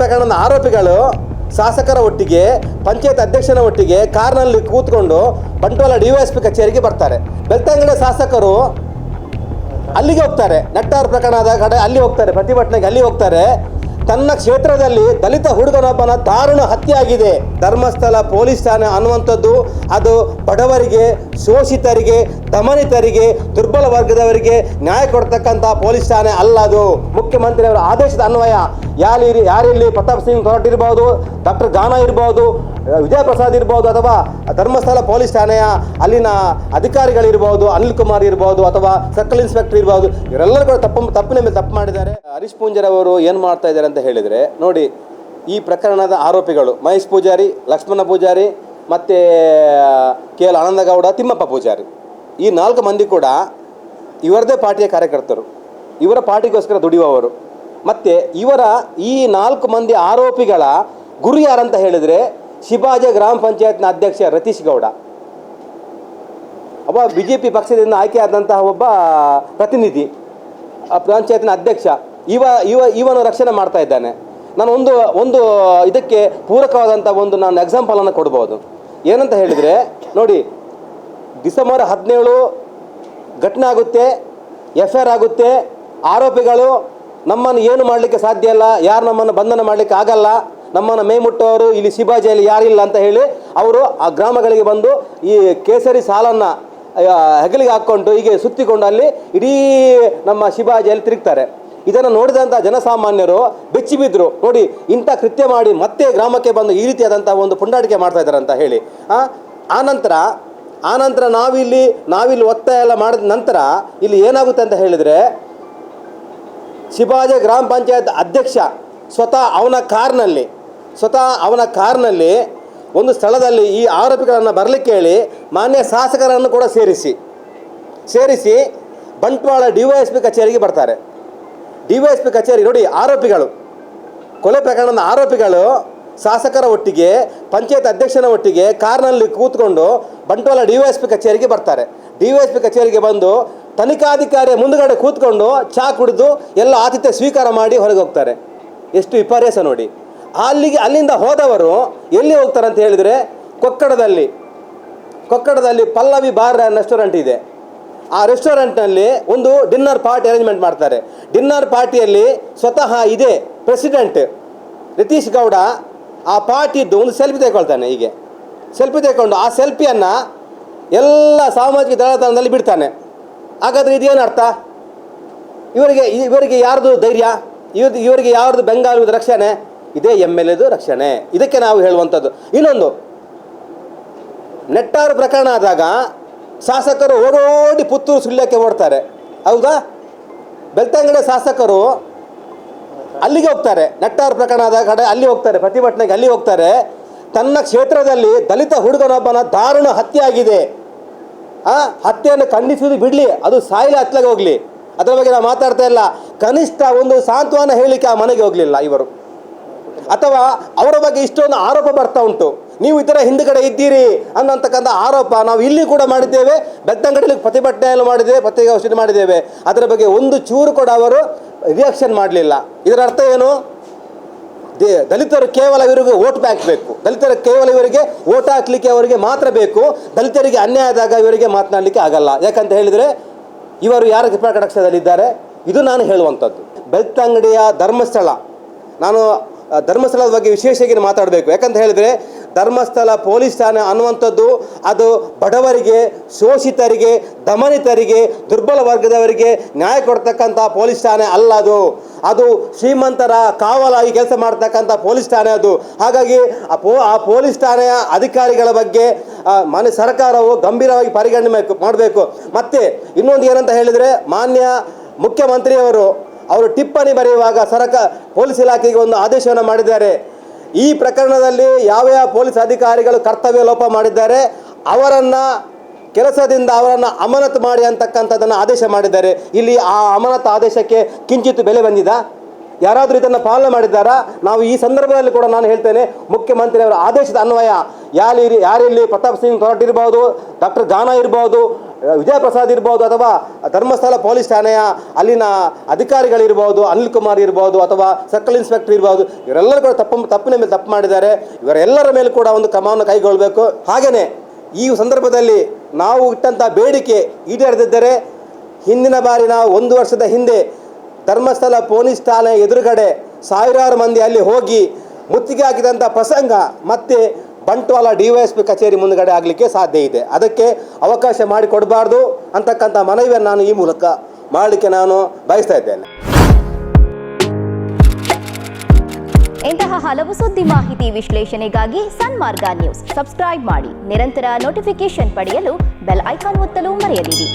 ಪ್ರಕರಣದ ಆರೋಪಿಗಳು ಶಾಸಕರ ಒಟ್ಟಿಗೆ, ಪಂಚಾಯತ್ ಅಧ್ಯಕ್ಷನ ಒಟ್ಟಿಗೆ ಕಾರ್ನಲ್ಲಿ ಕೂತ್ಕೊಂಡು ಬಂಟ್ವಾಳ ಡಿವೈಎಸ್ಪಿ ಕಚೇರಿಗೆ ಬರ್ತಾರೆ. ಬೆಳ್ತಂಗಡಿ ಶಾಸಕರು ಅಲ್ಲಿಗೆ ಹೋಗ್ತಾರೆ. ನಟ್ಟಾರ್ ಪ್ರಕರಣದ ಕಡೆ ಅಲ್ಲಿ ಹೋಗ್ತಾರೆ, ಪ್ರತಿಭಟನೆಗೆ ಅಲ್ಲಿ ಹೋಗ್ತಾರೆ. ತನ್ನ ಕ್ಷೇತ್ರದಲ್ಲಿ ದಲಿತ ಹುಡುಗನೊಬ್ಬನ ದಾರುಣ ಹತ್ಯೆ ಆಗಿದೆ ಧರ್ಮಸ್ಥಳ ಪೊಲೀಸ್ ಠಾಣೆ ಅನ್ನುವಂಥದ್ದು, ಅದು ಬಡವರಿಗೆ, ಶೋಷಿತರಿಗೆ, ದಮನಿತರಿಗೆ, ದುರ್ಬಲ ವರ್ಗದವರಿಗೆ ನ್ಯಾಯ ಕೊಡ್ತಕ್ಕಂಥ ಪೊಲೀಸ್ ಠಾಣೆ ಅಲ್ಲ ಅದು. ಮುಖ್ಯಮಂತ್ರಿಯವರ ಆದೇಶದ ಅನ್ವಯ ಯಾರಿ ಯಾರಿಲ್ಲಿ ಪ್ರತಾಪ್ ಸಿಂಗ್ ಹೊರಟಿರ್ಬೋದು, ಡಾಕ್ಟರ್ ಗಾನ ಇರ್ಬೋದು ವಿಜಯ ಪ್ರಸಾದ್ ಇರ್ಬೋದು ಅಥವಾ ಧರ್ಮಸ್ಥಳ ಪೊಲೀಸ್ ಠಾಣೆಯ ಅಲ್ಲಿನ ಅಧಿಕಾರಿಗಳಿರ್ಬೋದು, ಅನಿಲ್ ಕುಮಾರ್ ಇರ್ಬೋದು ಅಥವಾ ಸರ್ಕಲ್ ಇನ್ಸ್ಪೆಕ್ಟರ್ ಇರ್ಬೋದು, ಇವರೆಲ್ಲರೂ ಕೂಡ ತಪ್ಪು ತಪ್ಪಿನ ಮೇಲೆ ತಪ್ಪು ಮಾಡಿದ್ದಾರೆ. ಹರೀಶ್ ಪೂಂಜರ್ ಅವರು ಏನು ಮಾಡ್ತಾ ಇದ್ದಾರೆ ಅಂತ ಹೇಳಿದರೆ, ನೋಡಿ, ಈ ಪ್ರಕರಣದ ಆರೋಪಿಗಳು ಮಹೇಶ್ ಪೂಜಾರಿ, ಲಕ್ಷ್ಮಣ ಪೂಜಾರಿ ಮತ್ತು ಕೆ ಎಲ್ ಆನಂದಗೌಡ, ತಿಮ್ಮಪ್ಪ ಪೂಜಾರಿ. ಈ ನಾಲ್ಕು ಮಂದಿ ಕೂಡ ಇವರದೇ ಪಾರ್ಟಿಯ ಕಾರ್ಯಕರ್ತರು. ಇವರ ಪಾರ್ಟಿಗೋಸ್ಕರ ದುಡಿಯುವವರು. ಮತ್ತು ಇವರ ಈ ನಾಲ್ಕು ಮಂದಿ ಆರೋಪಿಗಳ ಗುರು ಯಾರಂತ ಹೇಳಿದರೆ ಶಿವಾಜಿ ಗ್ರಾಮ ಪಂಚಾಯತ್ನ ಅಧ್ಯಕ್ಷ ರತೀಶ್ ಗೌಡ. ಒಬ್ಬ ಬಿ ಜೆ ಪಿ ಪಕ್ಷದಿಂದ ಆಯ್ಕೆಯಾದಂತಹ ಒಬ್ಬ ಪ್ರತಿನಿಧಿ, ಆ ಪಂಚಾಯತ್ನ ಅಧ್ಯಕ್ಷ, ಇವ ಇವ, ಇವನು ರಕ್ಷಣೆ ಮಾಡ್ತಾ ಇದ್ದಾನೆ. ನಾನು ಒಂದು ಒಂದು ಇದಕ್ಕೆ ಪೂರಕವಾದಂಥ ಒಂದು ನಾನು ಎಕ್ಸಾಂಪಲನ್ನು ಕೊಡ್ಬೋದು. ಏನಂತ ಹೇಳಿದರೆ, ನೋಡಿ, ಡಿಸೆಂಬರ್ ಹದಿನೇಳು ಘಟನೆ ಆಗುತ್ತೆ ಎಫ್ ಐ ಆರ್ ಆಗುತ್ತೆ, ಆರೋಪಿಗಳು ನಮ್ಮನ್ನು ಏನು ಮಾಡಲಿಕ್ಕೆ ಸಾಧ್ಯ ಇಲ್ಲ, ಯಾರು ನಮ್ಮನ್ನು ಬಂಧನ ಮಾಡಲಿಕ್ಕೆ ಆಗಲ್ಲ ನಮ್ಮನ್ನು ಮೇಮುಟ್ಟವರು ಇಲ್ಲಿ ಶಿಬಾಜಿಯಲ್ಲಿ ಯಾರಿಲ್ಲ ಅಂತ ಹೇಳಿ ಅವರು ಆ ಗ್ರಾಮಗಳಿಗೆ ಬಂದು ಈ ಕೇಸರಿ ಸಾಲನ್ನು ಹೆಗಲಿಗೆ ಹಾಕ್ಕೊಂಡು ಹೀಗೆ ಸುತ್ತಿಕೊಂಡು ಅಲ್ಲಿ ಇಡೀ ನಮ್ಮ ಶಿಬಾಜಿಯಲ್ಲಿ ತಿರುಗ್ತಾರೆ. ಇದನ್ನು ನೋಡಿದಂಥ ಜನಸಾಮಾನ್ಯರು ಬೆಚ್ಚಿ ಬಿದ್ದರು ನೋಡಿ, ಇಂಥ ಕೃತ್ಯ ಮಾಡಿ ಮತ್ತೆ ಗ್ರಾಮಕ್ಕೆ ಬಂದು ಈ ರೀತಿಯಾದಂಥ ಒಂದು ಪುಂಡಾಟಿಕೆ ಮಾಡ್ತಾ ಇದ್ದಾರೆ ಅಂತ ಹೇಳಿ. ಆನಂತರ ಆನಂತರ ನಾವಿಲ್ಲಿ ನಾವಿಲ್ಲಿ ಒತ್ತಾಯ ಎಲ್ಲ ಮಾಡಿದ ನಂತರ ಇಲ್ಲಿ ಏನಾಗುತ್ತೆ ಅಂತ ಹೇಳಿದರೆ ಶಿಬಾಜಿ ಗ್ರಾಮ ಪಂಚಾಯತ್ ಅಧ್ಯಕ್ಷ ಸ್ವತಃ ಅವನ ಕಾರ್ನಲ್ಲಿ ಸ್ವತಃ ಅವನ ಕಾರ್ನಲ್ಲಿ ಒಂದು ಸ್ಥಳದಲ್ಲಿ ಈ ಆರೋಪಿಗಳನ್ನು ಬರಲಿಕ್ಕೆ ಹೇಳಿ ಮಾನ್ಯ ಶಾಸಕರನ್ನು ಕೂಡ ಸೇರಿಸಿ ಸೇರಿಸಿ Bantwal D Y S P ಕಚೇರಿಗೆ ಬರ್ತಾರೆ. ಡಿ ವೈ ಎಸ್ ಪಿ ಕಚೇರಿ ನೋಡಿ ಆರೋಪಿಗಳು, ಕೊಲೆ ಪ್ರಕರಣದ ಆರೋಪಿಗಳು ಶಾಸಕರ ಒಟ್ಟಿಗೆ, ಪಂಚಾಯತ್ ಅಧ್ಯಕ್ಷನ ಒಟ್ಟಿಗೆ ಕಾರ್ನಲ್ಲಿ ಕೂತ್ಕೊಂಡು Bantwal D Y S P ಕಚೇರಿಗೆ ಬರ್ತಾರೆ. ಡಿ ವೈ ಎಸ್ ಪಿ ಕಚೇರಿಗೆ ಬಂದು ತನಿಖಾಧಿಕಾರಿಯ ಮುಂದುಗಡೆ ಕೂತ್ಕೊಂಡು ಚಹಾ ಕುಡಿದು ಎಲ್ಲ ಆತಿಥ್ಯ ಸ್ವೀಕಾರ ಮಾಡಿ ಹೊರಗೆ ಹೋಗ್ತಾರೆ. ಎಷ್ಟು ವಿಪರ್ಯಾಸ ನೋಡಿ. ಅಲ್ಲಿಗೆ ಅಲ್ಲಿಂದ ಹೋದವರು ಎಲ್ಲಿ ಹೋಗ್ತಾರೆ ಅಂತ ಹೇಳಿದರೆ ಕೊಕ್ಕಡದಲ್ಲಿ. ಕೊಕ್ಕಡದಲ್ಲಿ ಪಲ್ಲವಿ ಬಾರ್ ರೆಸ್ಟೋರೆಂಟ್ ಇದೆ. ಆ ರೆಸ್ಟೋರೆಂಟ್ನಲ್ಲಿ ಒಂದು ಡಿನ್ನರ್ ಪಾರ್ಟಿ ಅರೇಂಜ್ಮೆಂಟ್ ಮಾಡ್ತಾರೆ. ಡಿನ್ನರ್ ಪಾರ್ಟಿಯಲ್ಲಿ ಸ್ವತಃ ಇದೆ ಪ್ರೆಸಿಡೆಂಟ್ ನಿತೀಶ್ ಗೌಡ ಆ ಪಾರ್ಟಿದ್ದು ಒಂದು ಸೆಲ್ಫಿ ತೆಗೊಳ್ತಾನೆ ಹೀಗೆ. ಸೆಲ್ಫಿ ತೆಗೊಂಡು ಆ ಸೆಲ್ಫಿಯನ್ನು ಎಲ್ಲ ಸಾಮಾಜಿಕ ಜಾಲತಾಣದಲ್ಲಿ ಬಿಡ್ತಾನೆ. ಹಾಗಾದರೆ ಇದೇನು ಅರ್ಥ? ಇವರಿಗೆ ಇವರಿಗೆ ಯಾರ್ದು ಧೈರ್ಯ? ಇವ್ರದ್ದು ಇವರಿಗೆ ಯಾರ್ದು ಬೆಂಗಾಲದ ರಕ್ಷಣೆ? ಇದೇ ಎಂ ಎಲ್ ಎದು ರಕ್ಷಣೆ. ಇದಕ್ಕೆ ನಾವು ಹೇಳುವಂಥದ್ದು. ಇನ್ನೊಂದು, ನೆಟ್ಟಾರು ಪ್ರಕರಣ ಆದಾಗ ಶಾಸಕರು ಓಡೋಡಿ ಪುತ್ತೂರು ಸುಳ್ಯಕ್ಕೆ ಓಡ್ತಾರೆ. ಹೌದಾ? ಬೆಳ್ತಂಗಡೆ ಶಾಸಕರು ಅಲ್ಲಿಗೆ ಹೋಗ್ತಾರೆ. ನೆಟ್ಟಾರು ಪ್ರಕರಣ ಆದಾಗ ಅಲ್ಲಿ ಹೋಗ್ತಾರೆ. ಪ್ರತಿಭಟನೆಗೆ ಅಲ್ಲಿ ಹೋಗ್ತಾರೆ. ತನ್ನ ಕ್ಷೇತ್ರದಲ್ಲಿ ದಲಿತ ಹುಡುಗನೊಬ್ಬನ ದಾರುಣ ಹತ್ಯೆ ಆಗಿದೆ. ಆ ಹತ್ಯೆಯನ್ನು ಖಂಡಿಸುವುದು ಬಿಡಲಿ. ಅದು ಸಾಯಿಲೆ ಹತ್ಲೆಗೆ ಹೋಗಲಿ. ಅದರ ಬಗ್ಗೆ ನಾವು ಮಾತಾಡ್ತಾ ಇಲ್ಲ. ಕನಿಷ್ಠ ಒಂದು ಸಾಂತ್ವನ ಹೇಳಲಿಕ್ಕೆ ಆ ಮನೆಗೆ ಹೋಗಲಿಲ್ಲ ಇವರು. ಅಥವಾ ಅವರ ಬಗ್ಗೆ ಇಷ್ಟೊಂದು ಆರೋಪ ಬರ್ತಾ ಉಂಟು. ನೀವು ಇದರ ಹಿಂದುಗಡೆ ಇದ್ದೀರಿ ಅನ್ನೋಂತಕ್ಕಂಥ ಆರೋಪ ನಾವು ಇಲ್ಲಿ ಕೂಡ ಮಾಡಿದ್ದೇವೆ. ಬೆತ್ತಂಗಡಿಯಲ್ಲಿ ಪ್ರತಿಭಟನೆಯನ್ನು ಮಾಡಿದ್ದೇವೆ ಔಷಧಿ ಮಾಡಿದ್ದೇವೆ. ಅದರ ಬಗ್ಗೆ ಒಂದು ಚೂರು ಕೂಡ ಅವರು ರಿಯಾಕ್ಷನ್ ಮಾಡಲಿಲ್ಲ. ಇದರ ಅರ್ಥ ಏನು? ದಲಿತರು ಕೇವಲ ಇವರಿಗೆ ಓಟ್ ಬ್ಯಾಂಕ್ ಬೇಕು. ದಲಿತರು ಕೇವಲ ಇವರಿಗೆ ಓಟ್ ಹಾಕ್ಲಿಕ್ಕೆ ಅವರಿಗೆ ಮಾತ್ರ ಬೇಕು. ದಲಿತರಿಗೆ ಅನ್ಯಾಯ ಆದಾಗ ಇವರಿಗೆ ಮಾತನಾಡಲಿಕ್ಕೆ ಆಗಲ್ಲ. ಯಾಕಂತ ಹೇಳಿದರೆ ಇವರು ಯಾರ ಪ್ರಕಟಕ್ಷದಲ್ಲಿದ್ದಾರೆ ಇದು ನಾನು ಹೇಳುವಂಥದ್ದು. ಬೆಳ್ತಂಗಡಿಯ ಧರ್ಮಸ್ಥಳ. ನಾನು ಧರ್ಮಸ್ಥಳದ ಬಗ್ಗೆ ವಿಶೇಷವಾಗಿ ಮಾತಾಡಬೇಕು. ಯಾಕಂತ ಹೇಳಿದ್ರೆ, ಧರ್ಮಸ್ಥಳ ಪೊಲೀಸ್ ಠಾಣೆ ಅನ್ನುವಂಥದ್ದು ಅದು ಬಡವರಿಗೆ, ಶೋಷಿತರಿಗೆ, ದಮನಿತರಿಗೆ, ದುರ್ಬಲ ವರ್ಗದವರಿಗೆ ನ್ಯಾಯ ಕೊಡ್ತಕ್ಕಂಥ ಪೊಲೀಸ್ ಠಾಣೆ ಅಲ್ಲ ಅದು. ಅದು ಶ್ರೀಮಂತರ ಕಾವಲಾಗಿ ಕೆಲಸ ಮಾಡ್ತಕ್ಕಂಥ ಪೊಲೀಸ್ ಠಾಣೆ ಅದು. ಹಾಗಾಗಿ ಆ ಪೋ, ಆ ಪೊಲೀಸ್ ಠಾಣೆಯ ಅಧಿಕಾರಿಗಳ ಬಗ್ಗೆ ಮಾನ್ಯ ಮನೆ ಸರ್ಕಾರವು ಗಂಭೀರವಾಗಿ ಪರಿಗಣನೆ ಮಾಡಬೇಕು. ಮತ್ತು ಇನ್ನೊಂದು ಏನಂತ ಹೇಳಿದರೆ, ಮಾನ್ಯ ಮುಖ್ಯಮಂತ್ರಿಯವರು ಅವರು ಟಿಪ್ಪಣಿ ಬರೆಯುವಾಗ ಸರಕ ಪೊಲೀಸ್ ಇಲಾಖೆಗೆ ಒಂದು ಆದೇಶವನ್ನು ಮಾಡಿದ್ದಾರೆ. ಈ ಪ್ರಕರಣದಲ್ಲಿ ಯಾವ ಯಾವ ಪೊಲೀಸ್ ಅಧಿಕಾರಿಗಳು ಕರ್ತವ್ಯ ಲೋಪ ಮಾಡಿದ್ದಾರೆ, ಅವರನ್ನು ಕೆಲಸದಿಂದ ಅವರನ್ನು ಅಮಾನತು ಮಾಡಿ ಅಂತಕ್ಕಂಥದ್ದನ್ನು ಆದೇಶ ಮಾಡಿದ್ದಾರೆ. ಇಲ್ಲಿ ಆ ಅಮಾನತು ಆದೇಶಕ್ಕೆ ಕಿಂಚಿತ್ತು ಬೆಲೆ ಬಂದಿದಾ? ಯಾರಾದರೂ ಇದನ್ನು ಪಾಲನೆ ಮಾಡಿದ್ದಾರಾ? ನಾವು ಈ ಸಂದರ್ಭದಲ್ಲಿ ಕೂಡ ನಾನು ಹೇಳ್ತೇನೆ, ಮುಖ್ಯಮಂತ್ರಿಯವರ ಆದೇಶದ ಅನ್ವಯ. ಯಾರು ಯಾರಿಲ್ಲಿ ಪ್ರತಾಪ್ ಸಿಂಗ್ ಕೊರಟ್ ಇರ್ಬೋದು ಡಾಕ್ಟರ್ ಗಾನ ಇರ್ಬೋದು ವಿಜಯ ಪ್ರಸಾದ್ ಇರ್ಬೋದು ಅಥವಾ ಧರ್ಮಸ್ಥಳ ಪೊಲೀಸ್ ಠಾಣೆಯ ಅಲ್ಲಿನ ಅಧಿಕಾರಿಗಳಿರ್ಬೋದು, ಅನಿಲ್ ಕುಮಾರ್ ಇರ್ಬೋದು ಅಥವಾ ಸರ್ಕಲ್ ಇನ್ಸ್ಪೆಕ್ಟರ್ ಇರ್ಬೋದು, ಇವರೆಲ್ಲರೂ ಕೂಡ ತಪ್ಪು, ತಪ್ಪಿನ ಮೇಲೆ ತಪ್ಪು ಮಾಡಿದ್ದಾರೆ. ಇವರೆಲ್ಲರ ಮೇಲೆ ಕೂಡ ಒಂದು ಕ್ರಮವನ್ನು ಕೈಗೊಳ್ಳಬೇಕು. ಹಾಗೆಯೇ ಈ ಸಂದರ್ಭದಲ್ಲಿ ನಾವು ಇಟ್ಟಂಥ ಬೇಡಿಕೆ ಈಡೇರದಿದ್ದರೆ ಹಿಂದಿನ ಬಾರಿ ನಾವು ಒಂದು ವರ್ಷದ ಹಿಂದೆ ಧರ್ಮಸ್ಥಳ ಪೊಲೀಸ್ ಠಾಣೆ ಎದುರುಗಡೆ ಸಾವಿರಾರು ಮಂದಿ ಅಲ್ಲಿ ಹೋಗಿ ಮುತ್ತಿಗೆ ಹಾಕಿದಂಥ ಪ್ರಸಂಗ ಮತ್ತೆ ಬಂಟ್ವಾಳ ಡಿ ವೈ ಕಚೇರಿ ಮುಂದಗಡೆ ಆಗಲಿಕ್ಕೆ ಸಾಧ್ಯ ಇದೆ. ಅದಕ್ಕೆ ಅವಕಾಶ ಮಾಡಿಕೊಡಬಾರ್ದು ಅಂತಕ್ಕಂಥ ಮನವಿಯನ್ನು ನಾನು ಈ ಮೂಲಕ ಮಾಡಲಿಕ್ಕೆ ನಾನು ಬಯಸ್ತಾ ಇದ್ದೇನೆ. ಇಂತಹ ಹಲವು ಸುದ್ದಿ ಮಾಹಿತಿ ವಿಶ್ಲೇಷಣೆಗಾಗಿ ಸನ್ಮಾರ್ಗ ನ್ಯೂಸ್. ಸಬ್ಸ್ಕ್ರೈಬ್ ಮಾಡಿ. ನಿರಂತರ ನೋಟಿಫಿಕೇಶನ್ ಪಡೆಯಲು ಬೆಲ್ ಐಕಾನ್ ಒತ್ತಲು ಮರೆಯದಿರಿ.